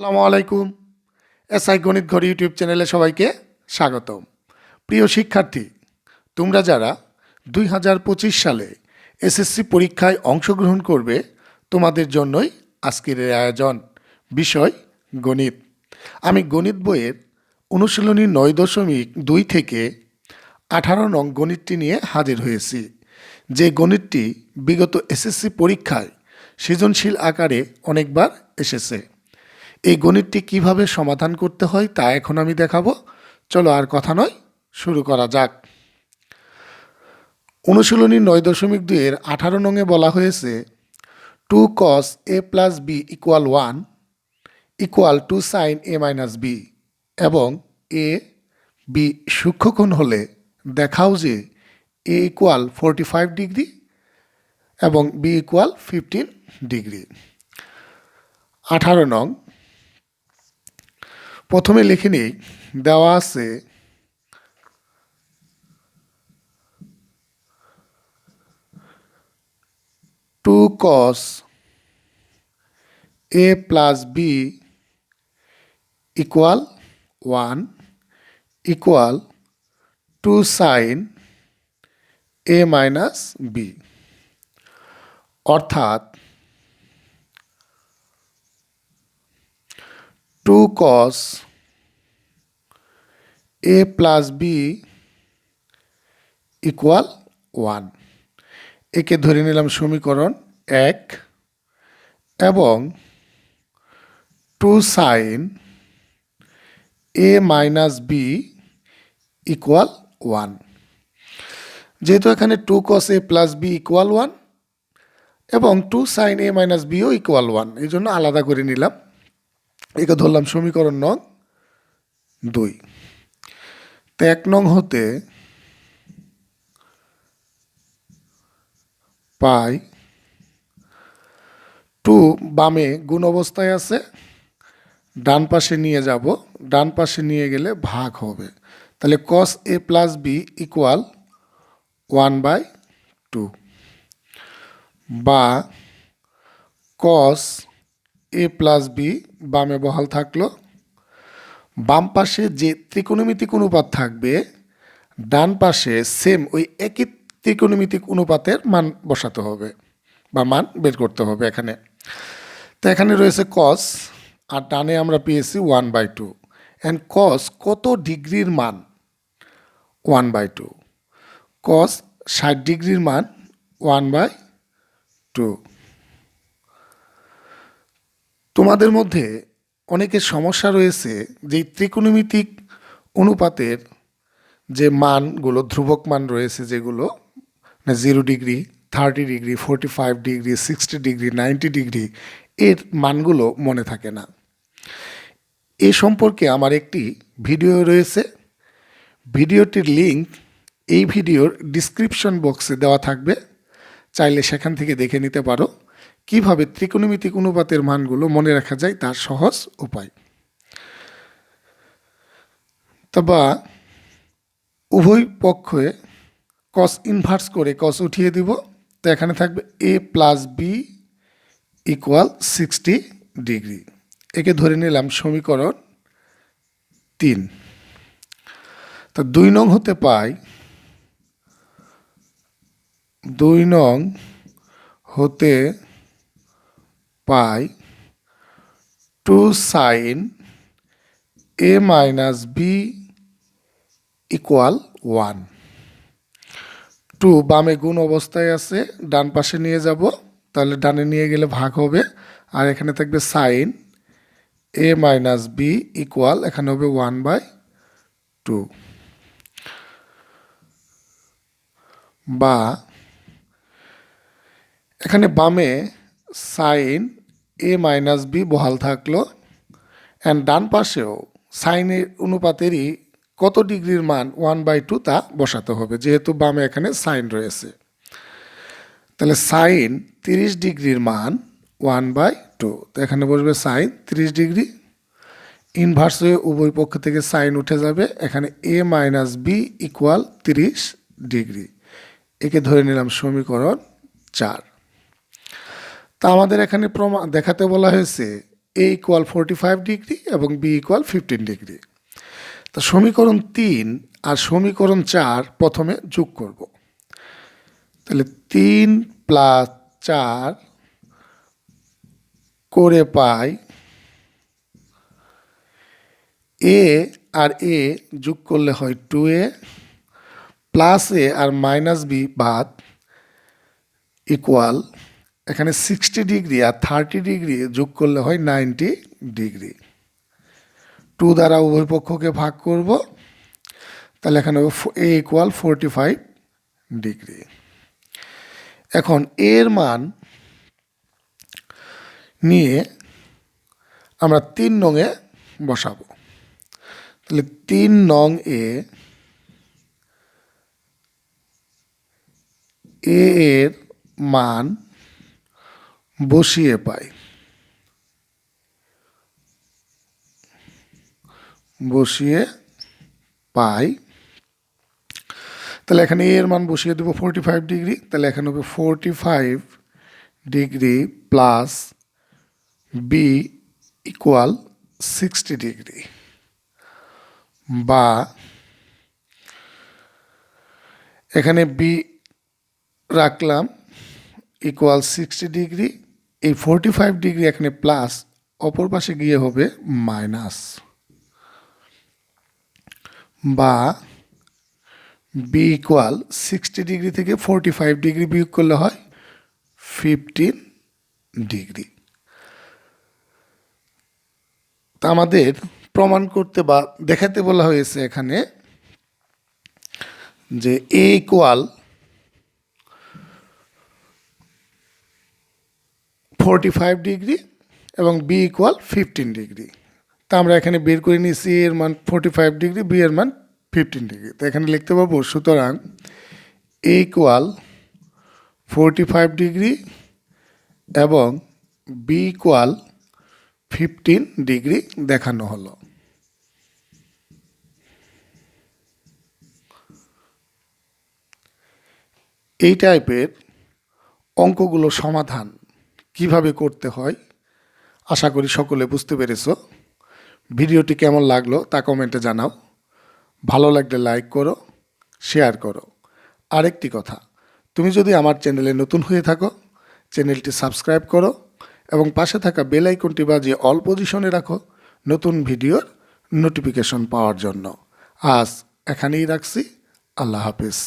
আসসালামু আলাইকুম। এসআই গণিত ঘর ইউটিউব চ্যানেলে সবাইকে স্বাগতম। প্রিয় শিক্ষার্থী, তোমরা যারা দুই হাজার পঁচিশ সালে এসএসসি পরীক্ষায় অংশগ্রহণ করবে, তোমাদের জন্যই আজকের আয়োজন। বিষয় গণিত। আমি গণিত বইয়ের অনুশীলনী নয় দশমিক দুই থেকে আঠারো নং গণিতটি নিয়ে হাজির হয়েছি। যে গণিতটি বিগত এসএসসি পরীক্ষায় সৃজনশীল আকারে অনেকবার এসেছে। এই গণিতটি কীভাবে সমাধান করতে হয় তা এখন আমি দেখাবো। চলো আর কথা নয়, শুরু করা যাক। অনুশীলনী নয় দশমিক দুইয়ের আঠারো নঙে বলা হয়েছে, two cos A plus B equal one equal two sine A minus B এবং এ বি সূক্ষ্মকোণ হলে দেখাও যে A equal forty five degree এবং বি ইকুয়াল ফিফটিন ডিগ্রি আঠারো নং প্রথমে লিখে নিই, দেওয়া আছে, two cos A plus B equal one equal two sine A minus B অর্থাৎ two cos A plus B equal one. একে ধরে নিলাম সমীকরণ এক এবং two sine A minus B equal one. যেহেতু এখানে two cos A plus B equal one এবং টু সাইন এ মাইনাস বিও ইকুয়াল ওয়ান, এই জন্য আলাদা করে নিলাম। একে ধরলাম সমীকরণ নং দুই। তো এক নং হতে পাই টু বামে গুণ অবস্থায় আছে, ডান পাশে নিয়ে যাব, ডান পাশে নিয়ে গেলে ভাগ হবে। তাহলে cos A plus B equal one by two বা কস এ প্লাস বি বামে বহাল থাকল। বাম পাশে যে ত্রিকোণমিতিক অনুপাত থাকবে, ডান পাশে সেম ওই একই ত্রিকোণমিতিক অনুপাতের মান বসাতে হবে বা মান বের করতে হবে এখানে। তো এখানে রয়েছে কস আর ডানে আমরা পেয়েছি one by two and cos কত ডিগ্রির মান? ওয়ান বাই টু কস ষাট ডিগ্রির মান ওয়ান বাই টু তোমাদের মধ্যে অনেকের সমস্যা রয়েছে যে ত্রিকোণমিতিক অনুপাতের যে মানগুলো, ধ্রুবক মান রয়েছে যেগুলো zero degree thirty degree forty five degree sixty degree ninety degree এর মানগুলো মনে থাকে না। এ সম্পর্কে আমার একটি ভিডিও রয়েছে। ভিডিওটির লিংক এই ভিডিওর ডিসক্রিপশন বক্সে দেওয়া থাকবে। চাইলে সেখান থেকে দেখে নিতে পারো। কীভাবে ত্রিকোণমিতিক অনুপাতের মানগুলো মনে রাখা যায় তার সহজ উপায়। তবা, উভয় পক্ষে কস ইনভার্স করে কস উঠিয়ে দিব। তো এখানে থাকবে A plus B equal sixty degree একে ধরে নিলাম সমীকরণ তিন। তো দুই নং হতে পাই, দুই নং হতে পাই two sine A minus B equal one. Two বামে গুণ অবস্থায় আছে, ডান পাশে নিয়ে যাব, তাহলে ডানে নিয়ে গেলে ভাগ হবে, আর এখানে থাকবে sine A minus B equal, এখানে হবে ওয়ান বাই টু। বা এখানে বামে সাইন এ মাইনাস বি বহাল থাকল অ্যান্ড ডান পাশেও সাইনের অনুপাতেরই কত ডিগ্রির মান ওয়ান বাই টু তা বসাতে হবে, যেহেতু বামে এখানে সাইন রয়েছে। তাহলে সাইন তিরিশ ডিগ্রির মান ওয়ান বাই টু তো এখানে বসবে সাইন তিরিশ ডিগ্রি। ইনভার্স হয়ে উভয় পক্ষ থেকে সাইন উঠে যাবে, এখানে এ মাইনাস বি ইকুয়াল তিরিশ ডিগ্রি। একে ধরে নিলাম সমীকরণ চার। তা আমাদের এখানে প্রমাণ দেখাতে বলা হয়েছে A equal forty five degree এবং বি ইকুয়াল ফিফটিন ডিগ্রি তা সমীকরণ তিন আর সমীকরণ চার প্রথমে যোগ করব। তাহলে তিন প্লাস চার করে পাই এ আর এ যোগ করলে হয় টু এ প্লাস এ আর মাইনাস বি বাদ ইকুয়াল এখানে সিক্সটি ডিগ্রি আর থার্টি ডিগ্রি যোগ করলে হয় নাইনটি ডিগ্রি। টু দ্বারা উভয় পক্ষকে ভাগ করব, তাহলে এখানে A equal forty five degree. এখন এর মান নিয়ে আমরা তিন নংয়ে বসাবো। তাহলে তিন নং এ এর মান বসিয়ে পাই বসিয়ে পাই তাহলে এখানে এর মান বসিয়ে দেবো ফোরটি ফাইভ ডিগ্রি তাহলে এখানে হবে forty five degree plus B equal sixty degree বা এখানে বি রাখলাম ইকুয়াল সিক্সটি ডিগ্রি এই ফোরটি ফাইভ ডিগ্রি এখানে প্লাস অপর পাশে গিয়ে হবে মাইনাস বা বি ইকুয়াল সিক্সটি ডিগ্রি থেকে ফোরটি ফাইভ ডিগ্রি বিয়োগ করলে হয় ফিফটিন ডিগ্রি তা আমাদের প্রমাণ করতে বা দেখাতে বলা হয়েছে এখানে যে A equal forty five degree এবং বি ইকুয়াল ফিফটিন ডিগ্রি তা আমরা এখানে বের করে নিয়েছি এর মান ফোরটি ফাইভ ডিগ্রি বি এর মান ফিফটিন ডিগ্রি তো এখানে লিখতে পারব সুতরাং A equal forty five degree এবং বি ইকুয়াল ফিফটিন ডিগ্রি দেখানো হলো। এই টাইপের অঙ্কগুলো সমাধান কীভাবে করতে হয়, আশা করি সকলে বুঝতে পেরেছ। ভিডিওটি কেমন লাগল তা কমেন্টে জানাও। ভালো লাগলে লাইক করো, শেয়ার করো। আরেকটি কথা, তুমি যদি আমার চ্যানেলে নতুন হয়ে থাকো, চ্যানেলটি সাবস্ক্রাইব করো এবং পাশে থাকা বেল আইকনটি বাজিয়ে অল পজিশনে রাখো নতুন ভিডিওর নোটিফিকেশন পাওয়ার জন্য। আজ এখানেই রাখছি। আল্লাহ হাফিজ।